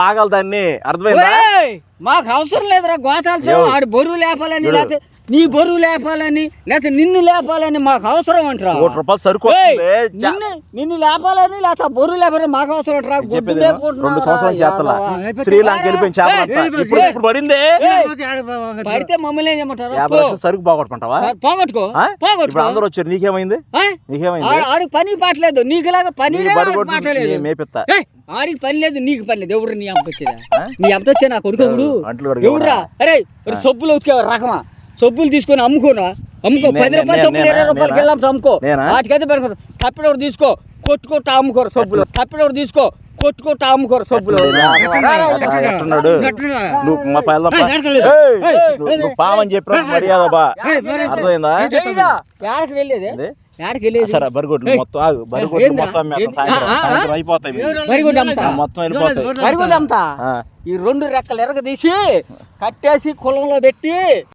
ఆగలదాన్ని? అర్థమైందా? మాకు అవసరం లేదురా గోతాలు ఎవరు? ఆడు బరువు లేపాలని ఎవరు? లేకపోతే నీ బరువు లేపాలని లేకపోతే నిన్ను లేపాలని మాకు అవసరం అంటరా. కోటి రూపాయలు సరుకు నిన్ను నిన్ను లేపాలని లేకపోతే బరువు లేపాలని మాకు అవసరం అంటరా. రెండు సంవత్సరాల చేతల శ్రీలంక వెళ్ళిపోయిన చేపలంతా ఇప్పుడు ఇప్పుడు పడింది? పడితే మమ్మల్ని ఏం చేయమంటారు యాభై లక్షలు సరుకు పోగొట్టుకుంటావా? పోగొట్టుకో పోగొట్టుకో. అందరూ వచ్చారు. నీకేమైంది? నీకేమైంది? ఆడు- ఆడికి పని పాటలేదు నీకులాగా పని లేదు, బరి ఆడికి పని లేదు నీకు పని లేదు. ఎవడు నీ అమ్మ వచ్చేదా? ఆ? నీ అమ్మ వచ్చే నా కొడుకు ఎవడురా అరే సబ్బులు ఉతికే రకమా సబ్బులు తీసుకొని అమ్ముకోరా అమ్ముకో పది రూపాయలు సబ్బులు? ఇరవై రూపాయలకి? వెళ్ళాం అమ్ముకో? వాటికైతే పెరుగుతుంది తప్పినోడు తీసుకో కొట్టుకుంటా అమ్ముకోరు సబ్బులు తప్పినోడు తీసుకో కొట్టుకుంటా అమ్ముకోరు సబ్బులు నువ్వు మా నువ్వు పావని చెప్పిన మర్యాద బా అర్థమైందా వెళ్ళేది సరే బరిగొడ్లు మొత్తం ఆగు బరిగొడ్లు ఏందిరా? మొత్తం? సాయంత్రం అయిపోతాయి వెళ్ళిపోతాయి. ఆ. ఈ రెండు రెక్కలు ఎరగదీసి కట్టేసి కులంలో పెట్టి